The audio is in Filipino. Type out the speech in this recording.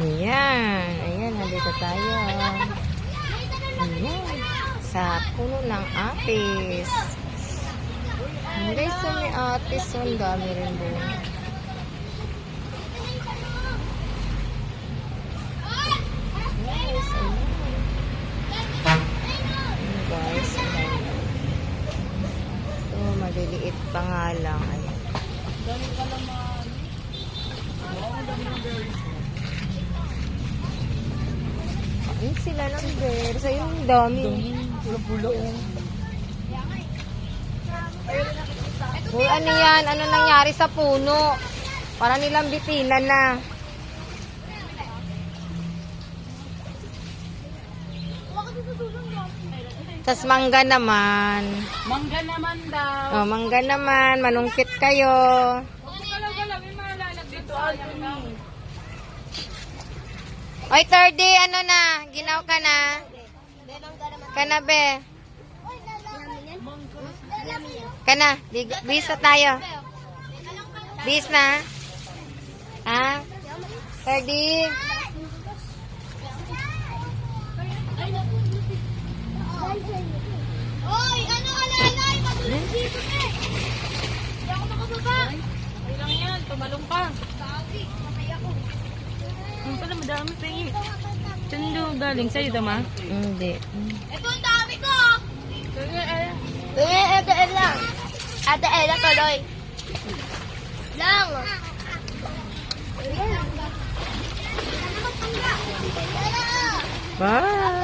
Ayan. Ayan, nandito tayo. Ayan. Sa puno ng apis. Guys, so may apis. Ang dami rin doon. Guys, ayan. Ayan, guys. ayan. Maliliit pa nga lang. Ayun sila ng bears. Ayun, ang dami. Pula-pula oh. Uy, ano yan? Ano nangyari sa puno? Para nilang bitinan na. Tas mangga naman. Mangga naman daw. Oh, mangga naman. Manungkit kayo. Oy, 30, ano na? Ginaw ka na? Kana, be? Kana, bis na tayo. Bis na? Ha? 30? Oy, ano alalay? Matulog dito eh. Hindi ako makababa. Okay lang yan, tumalong pa. Sabi, matay ako. Ang pala, madami pa eh. Saan doon galing? Sa'yo, dama? Hindi. Ito ang dami ko. Eh. Eh, ate Ella. Ate Ella tuloy. Lang. Bye!